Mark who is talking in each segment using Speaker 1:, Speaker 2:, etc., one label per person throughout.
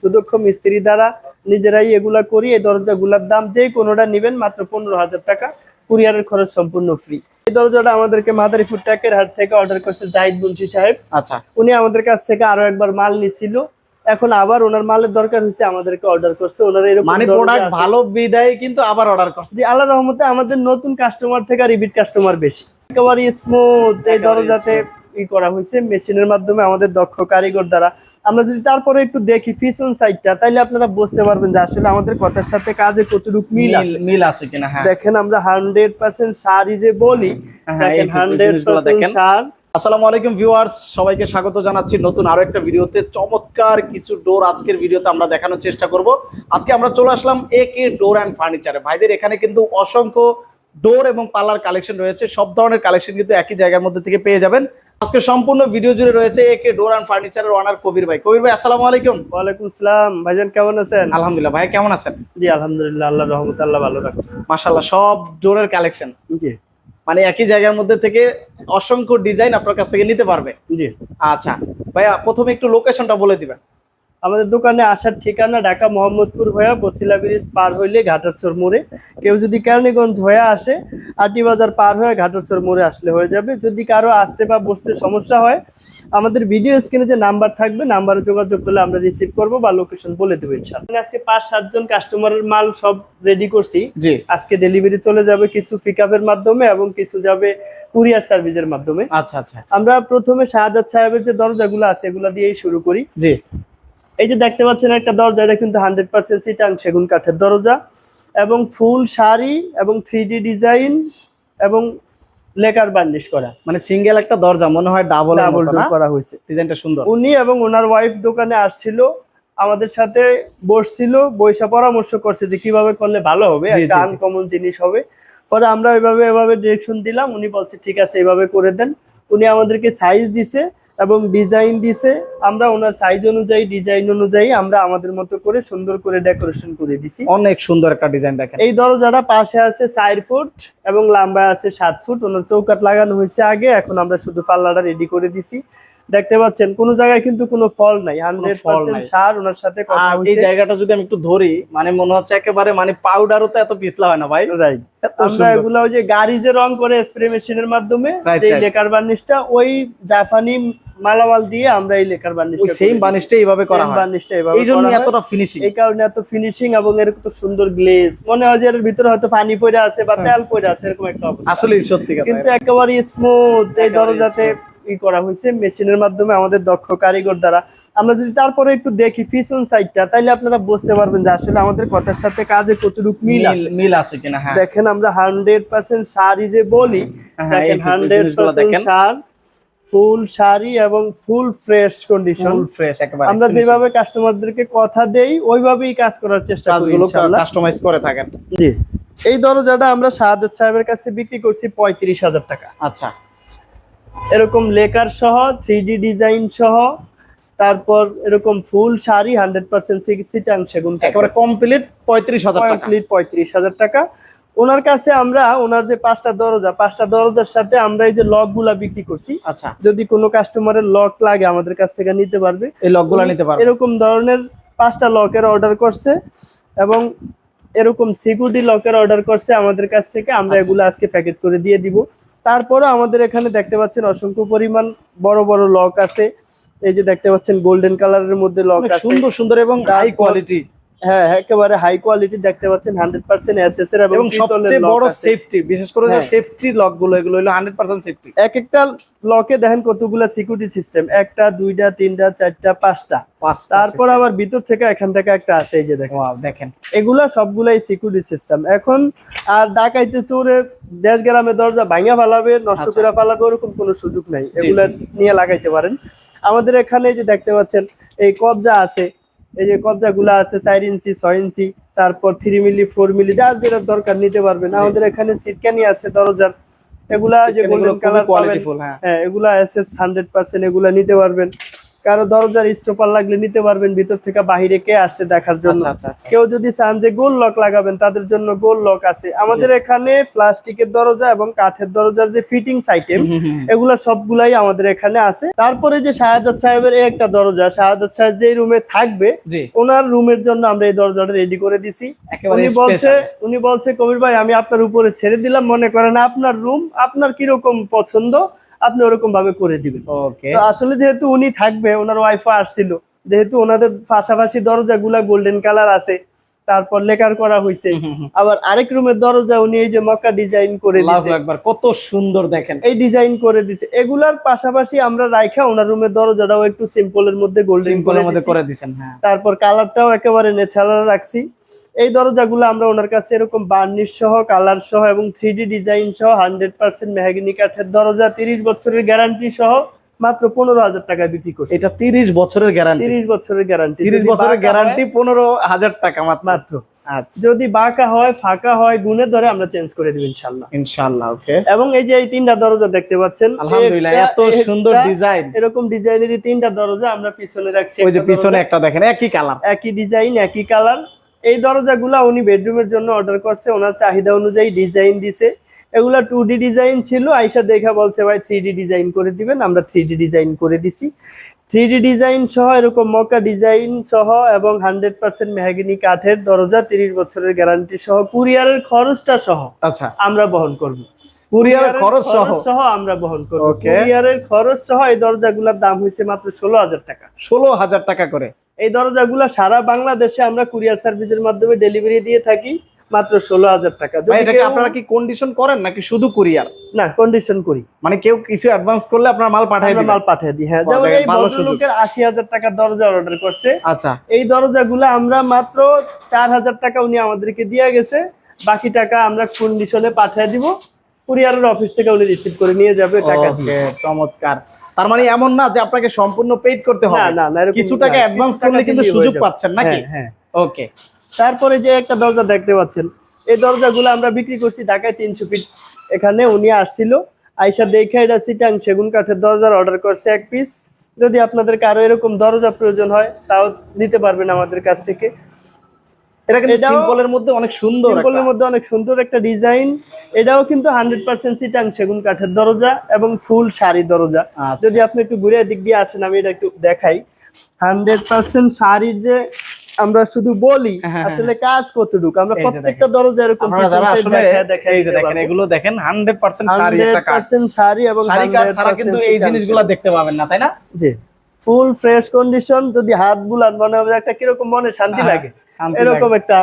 Speaker 1: সুদক্ষ মিস্ত্রি দ্বারা নিজেরাই এগুলা করি এই দরজাগুলোর দাম যে কোনোটা নেবেন মাত্র পনেরো হাজার টাকা। কুরিয়ারের খরচ সম্পূর্ণ ফ্রি এই দরজাটা আমাদেরকে মাদারীপুর ট্যাকের হাট থেকে অর্ডার করছে জাহিদ মুন্সি সাহেব।
Speaker 2: আচ্ছা।
Speaker 1: উনি আমাদের কাছ থেকে আরও একবার মাল নিছিল। এখন আবার ওনার মালের দরকার হয়েছে আমাদেরকে অর্ডার করছে। ওনার এরকম
Speaker 2: মানে প্রোডাক্ট ভালো বিদায় কিন্তু আবার অর্ডার করছে।
Speaker 1: জি আল্লাহ রহমতে আমাদের নতুন কাস্টমার থেকে রিপিট কাস্টমার বেশি। একেবারে স্মুথ এই দরজাতে ই করা হয়েছে মেশিনের মাধ্যমে আমাদের দক্ষ কারিগর দ্বারা। আমরা যদি তারপরে একটু দেখি পিছন সাইডটা তাইলে আপনারা বুঝতে পারবেন যে আসলে আমাদের কথার সাথে কাজে কতটুকু মিল আছে।
Speaker 2: মিল আছে কিনা হ্যাঁ।
Speaker 1: দেখেন আমরা হান্ড্রেড পার্সেন্ট সারই যে বলি
Speaker 2: হ্যাঁ, এই
Speaker 1: দেখেন
Speaker 2: যে
Speaker 1: হান্ড্রেড
Speaker 2: জিনিসগুলো
Speaker 1: পার্সেন্ট
Speaker 2: দেখেন।
Speaker 1: সার।
Speaker 2: আসসালামু আলাইকুম ভিউয়ার্স সবাইকে স্বাগত জানাচ্ছি নতুন আরও একটা ভিডিওতে। চমৎকার কিছু ডোর আজকের ভিডিওতে আমরা দেখানোর চেষ্টা করব। আজকে আমরা চলে আসলাম এ কে ডোর অ্যান্ড ফার্নিচারে ভাইদের এখানে কিন্তু অসংখ্য ডোর এবং পার্লার কালেকশন রয়েছে। সব ধরনের কালেকশন কিন্তু একই জায়গার মধ্যে থেকে পেয়ে যাবেন। আজকে সম্পূর্ণ ভিডিও জুড়ে রয়েছে এ কে ডোর অ্যান্ড ফার্নিচারের ওনার কবির ভাই। কবির ভাই আসসালামু আলাইকুম।
Speaker 1: ওয়ালাইকুম সালাম। ভাইজান কেমন আছেন?
Speaker 2: আলহামদুলিল্লাহ ভাই কেমন আছেন?
Speaker 1: জি আলহামদুলিল্লাহ আল্লাহ রহমত আল্লাহ ভালো রাখছে।
Speaker 2: মাশাআল্লাহ সব ডোরের কালেকশন
Speaker 1: জি।
Speaker 2: মানে একই জায়গার মধ্যে থেকে অসংখ্য ডিজাইন আপনার কাছ থেকে নিতে পারবে।
Speaker 1: জি।
Speaker 2: আচ্ছা ভাইয়া প্রথমে একটু লোকেশনটা বলে দিবেন।
Speaker 1: আমাদের দোকানে আসার ঠিকানা ঢাকা মোহাম্মদপুর হয়ে বসিলা ব্রিজ পার হইলে ঘাটারচর মোড়ে। কেউ যদি কেরানীগঞ্জ হয়ে আসে আটি বাজার পার হয়ে ঘাটারচর মোড়ে আসলে হয়ে যাবে। যদি কারও আসতে বা বসতে সমস্যা হয় আমাদের ভিডিও স্ক্রিনে যে নাম্বার থাকবে নাম্বারে যোগাযোগ করলে আমরা রিসিভ করব বা লোকেশন বলে দেবো ইনশাআল্লাহ। আজকে পাঁচ সাতজন কাস্টমারের মাল সব রেডি করছি।
Speaker 2: জি।
Speaker 1: আজকে ডেলিভারি চলে যাবে কিছু পিক মাধ্যমে এবং কিছু যাবে কুরিয়ার সার্ভিসের মাধ্যমে।
Speaker 2: আচ্ছা আচ্ছা।
Speaker 1: আমরা প্রথমে শাহাদাত সাহেবের যে দরজাগুলো আছে এগুলো দিয়েই শুরু করি।
Speaker 2: জি।
Speaker 1: এই যে দেখতে পাচ্ছেন একটা দরজা এটা কিন্তু হান্ড্রেড পার্সেন্ট সিটাং সেগুন কাঠের দরজা এবং ফুল শাড়ি এবং থ্রি ডিজাইন এবং লেকার বার্নিশ করা।
Speaker 2: মানে সিঙ্গেল একটা দরজা মনে হয় ডাবল
Speaker 1: ডাবল করা হয়েছে।
Speaker 2: ডিজাইনটা সুন্দর।
Speaker 1: উনি এবং ওনার ওয়াইফ দোকানে আসছিল আমাদের সাথে বসছিল বৈশা পরামর্শ করছে যে কীভাবে করলে ভালো হবে একটা। আনকমন জিনিস হবে। পরে আমরা এভাবে এভাবে ডিরেকশন দিলাম উনি বলছে ঠিক আছে এভাবে করে দেন। উনি আমাদেরকে সাইজ দিছে এবং ডিজাইন দিছে। আমরা ওনার সাইজ অনুযায়ী ডিজাইন অনুযায়ী আমরা আমাদের মতো করে সুন্দর করে ডেকোরেশন করে দিছি।
Speaker 2: অনেক সুন্দর একটা ডিজাইন দেখেন।
Speaker 1: এই দরজাটা পাশে আছে চার ফুট এবং লম্বা আছে সাত ফুট। ওনার চৌকাট লাগানো হয়েছে আগে এখন আমরা শুধু পাল্লাটা রেডি করে দিছি। দেখতে পাচ্ছেন কোনো জায়গায় কিন্তু কোনো ফল নাই হান্ড্রেড পার্সেন্ট। সার ওনার সাথে কথা
Speaker 2: এই জায়গাটা যদি আমি একটু ধরি মানে মনে হচ্ছে একেবারে মানে পাউডারও তো এত পিছলা হয় না ভাই।
Speaker 1: রাইট আমরা এগুলা ওই যে গাড়ি যে রং করে স্প্রে মেশিনের মাধ্যমে যে লেকার বার্নিশটা ওই জাপানি মালামাল দিয়ে আমরা এই লেকার বার্নিশ
Speaker 2: ওই সেম বানিশটা এইভাবে করা হয়।
Speaker 1: বার্নিশটা এভাবে
Speaker 2: এই জন্য এতটা ফিনিশিং
Speaker 1: এই কারণে এত ফিনিশিং এবং এরকম তো সুন্দর গ্লেজ মনে হয় যে এর ভিতরে হয়তো পানি পড়ে আছে বা তেল পড়ে আছে এরকম একটা অবস্থা।
Speaker 2: আসলে সত্যি কথা।
Speaker 1: কিন্তু একেবারে স্মুথ এই দরজাতে ই করা হয়েছে মেশিনের মাধ্যমে আমাদের দক্ষ কারিগর দ্বারা। আমরা যদি তারপরে একটু দেখি পিছন সাইডটা তাইলে আপনারা বুঝতে পারবেন যে আসলে আমাদের কথার সাথে কাজে কতটুকু মিল আছে।
Speaker 2: মিল আছে কিনা হ্যাঁ।
Speaker 1: দেখেন আমরা হান্ড্রেড পার্সেন্ট শাড়ি যে বলি
Speaker 2: হ্যাঁ,
Speaker 1: হান্ড্রেড
Speaker 2: জিনিসগুলো
Speaker 1: পার্সেন্ট
Speaker 2: দেখেন।
Speaker 1: ফুল শাড়ি এবং ফুল ফ্রেশ কন্ডিশন
Speaker 2: ফ্রেশ একেবারে
Speaker 1: আমরা যেভাবে কাস্টমারদেরকে কথা দেই ওইভাবেই কাজ করার চেষ্টা করি।
Speaker 2: কাস্টমাইজ করে থাকেন।
Speaker 1: জি। এই দরজাটা আমরা শাহাদাত সাহেবের কাছে বিক্রি করছি পঁয়ত্রিশ হাজার টাকা।
Speaker 2: আচ্ছা।
Speaker 1: এরকম লেকার সহ থ্রি ডিজাইন সহ তারপর এরকম ফুল শাড়ি হান্ড্রেড পার্সেন্ট সিটাং সেগুন
Speaker 2: একেবারে কমপ্লিট পঁয়ত্রিশ হাজার
Speaker 1: কমপ্লিট পঁয়ত্রিশ হাজার টাকা। ওনার কাছে আমরা ওনার যে পাঁচটা দরজা পাঁচটা দরজার সাথে আমরা এই যে লকগুলা বিক্রি করছি।
Speaker 2: আচ্ছা।
Speaker 1: যদি কোনো কাস্টমারের লক লাগে আমাদের কাছ থেকে নিতে পারবে।
Speaker 2: এই লকগুলো
Speaker 1: উনি
Speaker 2: নিতে পারবেন
Speaker 1: এরকম ধরনের পাঁচটা লকের অর্ডার করছে এবং এরকম সিকিউরিটি লকের অর্ডার করছে আমাদের কাছ থেকে আমরা
Speaker 2: আচ্ছা।
Speaker 1: এগুলো আজকে প্যাকেট করে দিয়ে দিব। তারপরে আমাদের এখানে দেখতে পাচ্ছেন অসংখ্য পরিমাণ বড় বড় লক আছে। এই যে দেখতে পাচ্ছেন গোল্ডেন কালারের মধ্যে লক আছে।
Speaker 2: সুন্দর সুন্দর এবং হাই কোয়ালিটি
Speaker 1: হ্যাঁ একেবারে হাই কোয়ালিটি দেখতে পাচ্ছেন হান্ড্রেড পার্সেন্ট এসএস এর এবং
Speaker 2: সবচেয়ে বড় সেফটি বিশেষ করে যে। সেফটি লকগুলো এগুলো হলো হান্ড্রেড পার্সেন্ট সেফটি
Speaker 1: এক একটা লকে দেখেন কতগুলা সিকিউরিটি সিস্টেম একটা দুইটা তিনটা চারটা পাঁচটা। তারপর আবার ভিতর থেকে এখান থেকে একটা আছে এই যে দেখেন।
Speaker 2: দেখেন।
Speaker 1: এগুলা সবগুলাই সিকিউরিটি সিস্টেম এখন আর ডাকাইতে চোরে দেশ গ্রামে দরজা ভাঙা ফালাবে নষ্ট
Speaker 2: আচ্ছা।
Speaker 1: করে ফালাবে ওরকম কোনো সুযোগ নাই। এগুলা নিয়ে লাগাইতে পারেন। আমাদের এখানে যে দেখতে পাচ্ছেন এই কবজা আছে এই যে কবজা গুলা আছে চার ইঞ্চি ছয় ইঞ্চি তারপর থ্রি মিলি ফোর মিলি যার যেটা দরকার নিতে পারবেন। আমাদের এখানে সিটকানি আছে দরজার। এগুলা যে গোল্ডেন কালার
Speaker 2: হ্যাঁ।
Speaker 1: হ্যাঁ এগুলা এসএস হান্ড্রেড পার্সেন্ট এগুলা নিতে পারবেন। কারও দরজার স্টোপার লাগলে নিতে পারবেন ভিতর থেকে বাহিরে কে আসছে দেখার জন্য।
Speaker 2: আচ্ছা আচ্ছা আচ্ছা।
Speaker 1: কেউ যদি চান যে গোল লক লাগাবেন তাদের জন্য গোল লক আছে। আমাদের এখানে প্লাস্টিকের দরজা এবং কাঠের দরজার যে ফিটিংস আইটেম। এগুলা সবগুলাই আমাদের এখানে আছে। তারপরে যে শাহাদাত সাহেবের এই একটা দরজা শাহাদাত সাহেব যে রুমে থাকবে ওনার রুমের জন্য আমরা এই দরজাটা রেডি করে দিছি। উনি বলছে উনি বলছে কবির ভাই আমি আপনার উপরে ছেড়ে দিলাম মনে করেন আপনার রুম আপনার কীরকম পছন্দ? আপনি ওরকম ভাবে করে দিবেন। তো আসলে যেহেতু উনি থাকবে ওনার ওয়াইফও আসছিল যেহেতু ওনাদের পাশাপাশি দরজাগুলা গোল্ডেন কালার আছে তারপর লেকার করা হয়েছে আবার আরেক রুমের দরজা উনি এই যে মক্কা ডিজাইন করে দিছে।
Speaker 2: আকবার কত সুন্দর দেখেন।
Speaker 1: এই ডিজাইন করে দিছে। এগুলার পাশাপাশি আমরা রাইখা ওনার রুমের দরজাটাও একটু সিম্পলের মধ্যে গোল্ডেন
Speaker 2: সিম্পলের মধ্যে করে দিছেন হ্যাঁ।
Speaker 1: তারপর কালারটাও একেবারে ন্যাচারাল রাখছি। এই দরজাগুলো আমরা ওনার কাছে এরকম বার্নিশ সহ কালার সহ এবং থ্রি ডিজাইন সহ হান্ড্রেড পার্সেন্ট মেহাগিনি কাঠের দরজা তিরিশ বছরের গ্যারান্টি সহ মাত্র পনেরো হাজার টাকা বিক্রি করছি।
Speaker 2: এটা তিরিশ বছরের গ্যারান্টি।
Speaker 1: তিরিশ বছরের গ্যারান্টি।
Speaker 2: তিরিশ বছরের গ্যারান্টি পনেরো হাজার টাকা মাত্র।
Speaker 1: মাত্র।
Speaker 2: আচ্ছা।
Speaker 1: যদি বাঁকা হয় ফাঁকা হয় গুণে ধরে আমরা চেঞ্জ করে দিব ইনশাল্লাহ।
Speaker 2: ইনশাআল্লাহ ওকে।
Speaker 1: এবং এই যে এই তিনটা দরজা দেখতে পাচ্ছেন
Speaker 2: আলহামদুলিল্লাহ এত সুন্দর ডিজাইন
Speaker 1: এরকম ডিজাইনেরই তিনটা দরজা আমরা পিছনে রাখছি
Speaker 2: ওই যে পিছনে একটা দেখেন একই কালার
Speaker 1: একই ডিজাইন একই কালার এই দরজাগুলা উনি বেডরুমের জন্য অর্ডার করছে ওনার চাহিদা অনুযায়ী ডিজাইন দিছে। এগুলা টু ডি ডিজাইন ছিল আইসা দেখা বলছে ভাই থ্রি ডিজাইন করে দিবেন আমরা থ্রি ডিজাইন করে দিছি। থ্রি ডি ডিজাইন সহ এরকম মকা ডিজাইন সহ এবং হান্ড্রেড পার্সেন্ট মেহাগিনি কাঠের দরজা তিরিশ বছরের গ্যারান্টি সহ কুরিয়ারের খরচটা সহ
Speaker 2: আচ্ছা।
Speaker 1: আমরা বহন করব।
Speaker 2: খরচ সহ?
Speaker 1: সহ আমরা বহন করব. কুরিয়ারের খরচ সহ এই দরজাগুলোর দাম হয়েছে মাত্র ষোলো হাজার টাকা।
Speaker 2: ষোলো হাজার টাকা করে।
Speaker 1: এই দরজাগুলো সারা বাংলাদেশে আমরা কুরিয়ার সার্ভিসের মাধ্যমে ডেলিভারি দিয়ে থাকি মাত্র ষোলো হাজার টাকা।
Speaker 2: আপনারা কি কন্ডিশন করেন নাকি শুধু কুরিয়ার?
Speaker 1: না কন্ডিশন করি।
Speaker 2: মানে কেউ কিছু অ্যাডভান্স করলে আপনার মাল পাঠাই
Speaker 1: আমরা মাল পাঠিয়ে দিই হ্যাঁ। যেমন এই ভদ্রলোকের আশি হাজার টাকার দরজা অর্ডার করছে।
Speaker 2: আচ্ছা।
Speaker 1: এই দরজাগুলো আমরা মাত্র চার হাজার টাকা উনি আমাদেরকে দিয়ে গেছে। বাকি টাকা আমরা কন্ডিশনে পাঠিয়ে দিব। কুরিয়ারের অফিস থেকে উনি রিসিভ করে নিয়ে যাবে টাকা দিয়ে।
Speaker 2: চমৎকার। তার মানে এমন না যে আপনাকে সম্পূর্ণ পেইড করতে হবে।
Speaker 1: না না এরকম
Speaker 2: কিছু টাকা অ্যাডভান্স করলে কিন্তু সুযোগ পাচ্ছেন নাকি?
Speaker 1: হ্যাঁ, হ্যাঁ।
Speaker 2: ওকে
Speaker 1: তারপরে যে একটা দরজা দেখতে পাচ্ছেন এই দরজাগুলো আমরা বিক্রি করছি ঢাকায় তিনশো ফিট এখানে উনি আসছিল আইসা দেখে এটা সিটাং সেগুন কাঠের দরজার অর্ডার করছে এক পিস যদি আপনাদের কারও এরকম দরজা প্রয়োজন হয় তাও নিতে পারবেন আমাদের কাছ থেকে।
Speaker 2: এটা কিন্তু সিম্পলের মধ্যে অনেক সুন্দর
Speaker 1: সিম্পলের। মধ্যে অনেক সুন্দর একটা ডিজাইন। এটাও কিন্তু হান্ড্রেড পার্সেন্ট সিটাং সেগুন কাঠের দরজা এবং ফুল শাড়ি দরজা।
Speaker 2: আচ্ছা।
Speaker 1: যদি আপনি একটু ঘুরে দিক দিয়ে আসেন আমি এটা একটু দেখাই। হান্ড্রেড পার্সেন্ট শাড়ির যে আমরা শুধু বলি
Speaker 2: হ্যাঁ, হ্যাঁ,
Speaker 1: আসলে কাজ কতটুকু? আমরা প্রত্যেকটা দরজা এরকম
Speaker 2: দেখেন এগুলো দেখেন হান্ড্রেড পার্সেন্ট শাড়ি একটা কাজ।
Speaker 1: 100% শাড়ি এবং
Speaker 2: শাড়ি কাজ ছাড়া কিন্তু এই জিনিসগুলো দেখতে পাবেন না তাই না?
Speaker 1: জি। ফুল ফ্রেশ কন্ডিশন যদি হাত বুলান মনে হবে একটা কীরকম মনে শান্তি
Speaker 2: হ্যাঁ,
Speaker 1: লাগে। এরকম একটা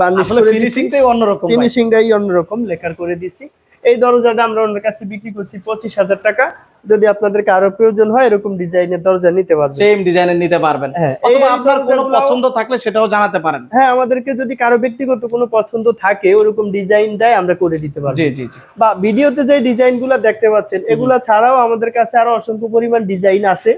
Speaker 1: বার্নিশ করে
Speaker 2: ফিনিশিংটাই অন্যরকম
Speaker 1: ফিনিশিংটাই অন্যরকম লেখার করে দিছি। এই দরজাটা আমরা ওনার কাছে বিক্রি করছি পঁচিশ হাজার টাকা। যদি আপনাদের কারও প্রয়োজন হয় এরকম ডিজাইনের দরজা নিতে পারবেন।
Speaker 2: সেম ডিজাইনের নিতে পারবেন।
Speaker 1: হ্যাঁ,
Speaker 2: অথবা আপনার কোনো পছন্দ থাকলে সেটাও জানাতে পারেন।
Speaker 1: হ্যাঁ আমাদেরকে যদি কারও ব্যক্তিগত কোনো পছন্দ থাকে ওরকম ডিজাইন দেয় আমরা করে দিতে পারব।
Speaker 2: জি জি জি।
Speaker 1: বা ভিডিওতে যে ডিজাইনগুলা দেখতে পাচ্ছেন এগুলা ছাড়াও আমাদের কাছে আরও অসংখ্য পরিমাণ ডিজাইন আছে।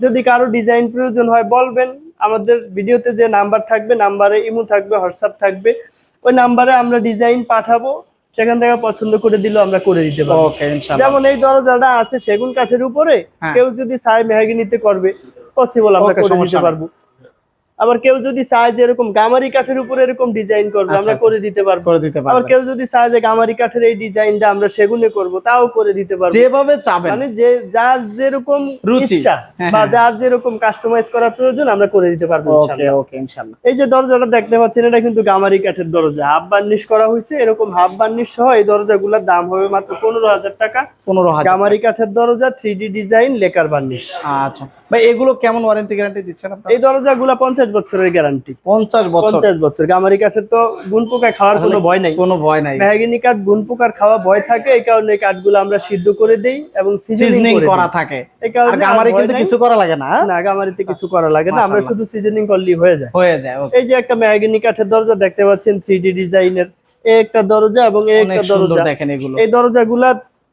Speaker 1: যদি কারও ডিজাইন প্রয়োজন হয় বলবেন। আমাদের ভিডিওতে যে নাম্বার থাকবে নাম্বারে ইমো থাকবে হোয়াটসঅ্যাপ থাকবে ওই নাম্বারে আমরা ডিজাইন পাঠাবো সেখান থেকে পছন্দ করে দিলেও আমরা করে দিতে পারব। যেমন এই দরজাটা আছে সেগুন কাঠের উপরে
Speaker 2: হ্যাঁ।
Speaker 1: কেউ যদি চায় মেহাগিনিতে করবে পসিবল আমরা করে দিতে পারব। আবার কেউ যদি চায় যে এরকম গামারি কাঠের উপরে এরকম ডিজাইন করবে
Speaker 2: আচ্ছা,
Speaker 1: আমরা
Speaker 2: আচ্ছা।
Speaker 1: করে দিতে পারব।
Speaker 2: করে দিতে
Speaker 1: পারব
Speaker 2: আবার
Speaker 1: কেউ যদি চায় যে গামারি কাঠের এই ডিজাইনটা আমরা সেগুনে করব তাও করে দিতে পারব।
Speaker 2: যেভাবে চাবেন।
Speaker 1: মানে যে যার যেরকম
Speaker 2: রুচি।
Speaker 1: ইচ্ছা
Speaker 2: হ্যাঁ,
Speaker 1: বা
Speaker 2: হ্যাঁ।
Speaker 1: যার যেরকম কাস্টমাইজ করার প্রয়োজন আমরা করে দিতে পারব
Speaker 2: ওকে
Speaker 1: ইনশাআল্লাহ।
Speaker 2: ওকে ইনশাআল্লাহ
Speaker 1: এই যে দরজাটা দেখতে পাচ্ছেন এটা কিন্তু গামারি কাঠের দরজা। হাফ বার্নিশ করা হয়েছে এরকম হাফ বার্নিশ সহ এই দরজাগুলোর দাম হবে মাত্র পনেরো হাজার টাকা।
Speaker 2: পনেরো হাজার
Speaker 1: গামারি কাঠের দরজা three D design lacquer varnish
Speaker 2: আচ্ছা। ভাই এগুলো কেমন ওয়ারেন্টি গ্যারান্টি দিচ্ছেন আপনারা?
Speaker 1: এই দরজাগুলো পঞ্চাশ বছরের গ্যারান্টি
Speaker 2: পঞ্চাশ বছর।
Speaker 1: পঞ্চাশ বছর। গামারি কাঠের তো গুণ পোকা খাওয়ার কোনো ভয় নাই।
Speaker 2: কোনো ভয় নাই।
Speaker 1: মেহাগিনি কাঠ গুণ পোকার খাওয়া ভয় থাকে এই কারণে কাঠগুলো আমরা সিদ্ধ করে দেই এবং সিজনিং করা।
Speaker 2: থাকে।
Speaker 1: এই কারণে
Speaker 2: কিন্তু কিছু করা লাগে না।
Speaker 1: না গামারিতে কিছু করা লাগে না। আমরা শুধু সিজনিং করলেই হয়ে যায়।
Speaker 2: হয়ে যায়
Speaker 1: এই যে একটা মেহাগিনি কাঠের দরজা দেখতে পাচ্ছেন থ্রি ডি ডিজাইনের একটা দরজা এবং এই একটা দরজা।
Speaker 2: দেখেন এগুলো।
Speaker 1: এই দরজাগুলা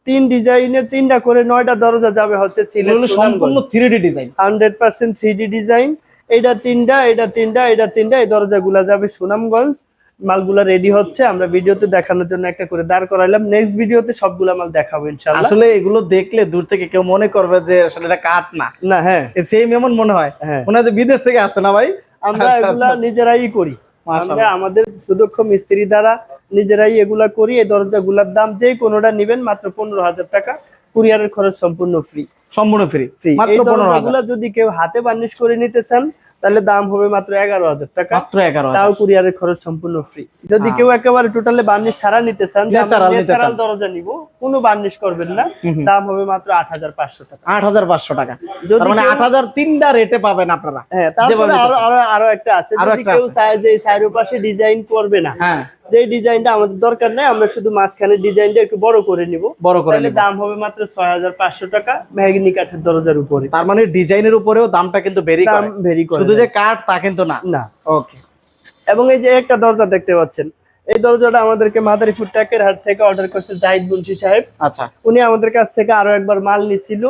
Speaker 1: তিন ডিজাইনের তিনটা করে নয়টা দরজা যাবে হচ্ছে
Speaker 2: সম্পূর্ণ three design
Speaker 1: hundred percent three D design এইটা তিনটা এটা তিনটা এটা তিনটা এই দরজাগুলা যাবে সুনামগঞ্জ মালগুলা রেডি হচ্ছে আমরা ভিডিওতে দেখানোর জন্য একটা করে দাঁড় করাইলাম নেক্সট ভিডিওতে সবগুলা মাল দেখাবো ইনশাআল্লাহ।
Speaker 2: আসলে এগুলো দেখলে দূর থেকে কেউ মনে করবে যে আসলে এটা কাঠ না।
Speaker 1: না হ্যাঁ।
Speaker 2: সেম এমন মনে হয়।
Speaker 1: হ্যাঁ।
Speaker 2: মনে হয় যে বিদেশ থেকে আসছে না ভাই?
Speaker 1: আমরা
Speaker 2: আচ্ছা,
Speaker 1: এগুলা
Speaker 2: আচ্ছা।
Speaker 1: নিজেরাই করি। আমরা আমাদের সুদক্ষ মিস্ত্রি দ্বারা নিজেরাই এগুলা করি। এই দরজাগুলার দাম যে কোনোটা নিবেন মাত্র পনেরো হাজার টাকা। কুরিয়ারের খরচ সম্পূর্ণ ফ্রি
Speaker 2: সম্পূর্ণ ফ্রি
Speaker 1: ফ্রি এই দরজাগুলা যদি কেউ হাতে বার্নিশ করে নিতে চান তাহলে দাম হবে মাত্র এগারো হাজার টাকা।
Speaker 2: মাত্র এগারো
Speaker 1: তাও কুরিয়ারের খরচ সম্পূর্ণ ফ্রি যদি
Speaker 2: হ্যাঁ।
Speaker 1: কেউ একেবারে টোটালে বার্নিশ ছাড়া নিতে চান ন্যাচারাল দরজা নিব কোনো বার্নিশ করবেন না। দাম হবে মাত্র আট হাজার পাঁচশো টাকা।
Speaker 2: আট হাজার পাঁচশো টাকা।
Speaker 1: যদি
Speaker 2: মানে আট হাজার তিনটা রেটে পাবেন আপনারা।
Speaker 1: হ্যাঁ তারপরে
Speaker 2: আরও
Speaker 1: আরও আরও একটা আছে। যদি কেউ। চায় যে এই চারের ডিজাইন করবে না
Speaker 2: হ্যাঁ।
Speaker 1: যে ডিজাইনটা আমাদের দরকার নাই আমরা শুধু মাঝখানে ডিজাইনটা একটু বড় করে নিব।
Speaker 2: বড় করে নিব।
Speaker 1: দাম হবে মাত্র ছয় হাজার পাঁচশো টাকা মেহগিনি কাঠের দরজার উপরে।
Speaker 2: তার মানে ডিজাইনের উপরেও দামটা কিন্তু ভেরি করে।
Speaker 1: ভেরি করে
Speaker 2: শুধু যে কাঠ তা কিন্তু না।
Speaker 1: না।
Speaker 2: ওকে
Speaker 1: এবং এই যে একটা দরজা দেখতে পাচ্ছেন এই দরজাটা আমাদেরকে মাদারীপুর ট্যাকের হাট থেকে অর্ডার করছে জাহিদ মুন্সি সাহেব।
Speaker 2: আচ্ছা।
Speaker 1: উনি আমাদের কাছ থেকে আরও একবার মাল নিছিল।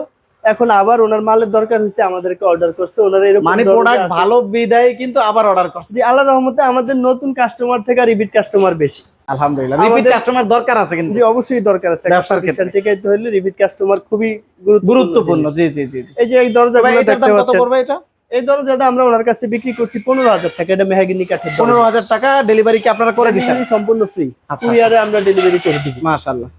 Speaker 1: এখন আবার ওনার মালের দরকার হয়েছে আমাদেরকে অর্ডার করছে। ওনার এরকম
Speaker 2: মানে প্রোডাক্ট ভালো বিদায় কিন্তু আবার অর্ডার করছে।
Speaker 1: জি আল্লাহ রহমতে আমাদের নতুন কাস্টমার থেকে রিপিট কাস্টমার বেশি।
Speaker 2: আলহামদুলিল্লাহ রিপিট কাস্টমার দরকার আছে কিন্তু।
Speaker 1: জি অবশ্যই দরকার আছে।
Speaker 2: ব্যবসার ক্ষেত্রে।
Speaker 1: হলে রিপিট কাস্টমার খুবই গুরুত্বপূর্ণ
Speaker 2: জি জি জি।
Speaker 1: এই যে এই
Speaker 2: ভাই,
Speaker 1: দরজাগুলো
Speaker 2: এটার
Speaker 1: দেখতে
Speaker 2: দাম কত পড়বে এটা?
Speaker 1: এই দরজাটা আমরা ওনার কাছে বিক্রি করছি পনেরো হাজার টাকা। এটা মেহাগিনি কাঠের
Speaker 2: পনেরো হাজার টাকা ডেলিভারি কি আপনারা করে দিচ্ছেন
Speaker 1: সম্পূর্ণ ফ্রি
Speaker 2: আচ্ছা।
Speaker 1: কুরিয়ারে আমরা ডেলিভারি করে দিই
Speaker 2: মাশাআল্লাহ।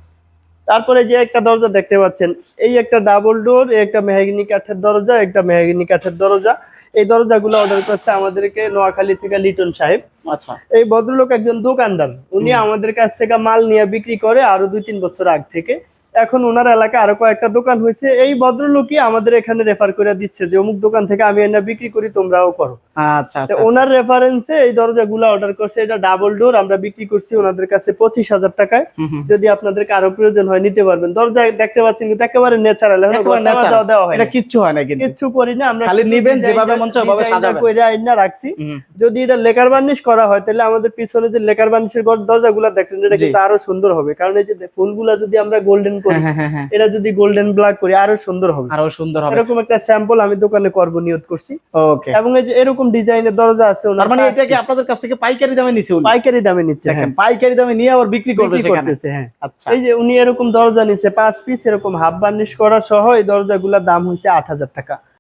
Speaker 1: তারপরে যে একটা দরজা দেখতে পাচ্ছেন এই একটা ডাবল ডোর একটা মেহাগিনি কাঠের দরজা একটা মেহাগিনি কাঠের দরজা। এই দরজাগুলো অর্ডার করছে আমাদেরকে নোয়াখালী থেকে লিটন সাহেব।
Speaker 2: আচ্ছা।
Speaker 1: এই ভদ্রলোক একজন দোকানদার উনি আমাদের কাছ থেকে মাল নিয়ে বিক্রি করে আরও দুই তিন বছর আগ থেকে এখন ওনার এলাকায় আরও কয়েকটা দোকান হয়েছে। এই ভদ্রলোকই আমাদের এখানে রেফার করে দিচ্ছে যে অমুক দোকান থেকে আমি এনে বিক্রি করি তোমরাও করো।
Speaker 2: আচ্ছা আচ্ছা
Speaker 1: ওনার রেফারেন্সে এই দরজাগুলো অর্ডার করছে। এটা ডাবল ডোর আমরা বিক্রি করছি ওনাদের কাছে পঁচিশ হাজার টাকায়। যদি আপনাদের কারও প্রয়োজন হয় নিতে পারবেন। দরজা দেখতে পাচ্ছেন কিন্তু একেবারে ন্যাচারাল
Speaker 2: একেবারে
Speaker 1: দেওয়া হয়
Speaker 2: এটা কিচ্ছু হয় না
Speaker 1: কিচ্ছু করি না আমরা
Speaker 2: খালি নিবেন, যেভাবে মন চায় ওভাবে সাজাবেন।
Speaker 1: কইরা আইনা রাখছি। যদি এটা লেকার বার্নিশ করা হয় তাহলে আমাদের পিছনে যে লেকার বার্নিশের দরজাগুলো দেখলেন এটা কিন্তু আরও সুন্দর হবে। কারণ এই যে ফুলগুলা যদি আমরা গোল্ডেন করি।
Speaker 2: হ্যাঁ, হ্যাঁ, হ্যাঁ।
Speaker 1: এটা যদি গোল্ডেন ব্ল্যাক করি আরও সুন্দর হবে।
Speaker 2: আরও সুন্দর হবে।
Speaker 1: এরকম একটা স্যাম্পল আমি দোকানে করব নিয়ত করছি।
Speaker 2: ওকে
Speaker 1: এবং এই যে এরকম ডিজাইনের দরজা আছে ওনার
Speaker 2: তার মানে এটা কি আপনাদের কাছ থেকে পাইকারি দামে নিছে উনি?
Speaker 1: পাইকারি দামে নিচ্ছে
Speaker 2: দেখেন পাইকারি দামে নিয়ে আবার বিক্রি করবে সেখানে।
Speaker 1: করতেছে হ্যাঁ।
Speaker 2: আচ্ছা।
Speaker 1: এই যে উনি এরকম দরজা নিচ্ছে পাঁচ পিস এরকম হাফ বার্নিশ করা সহ এই দরজাগুলোর দাম হচ্ছে আট হাজার টাকা।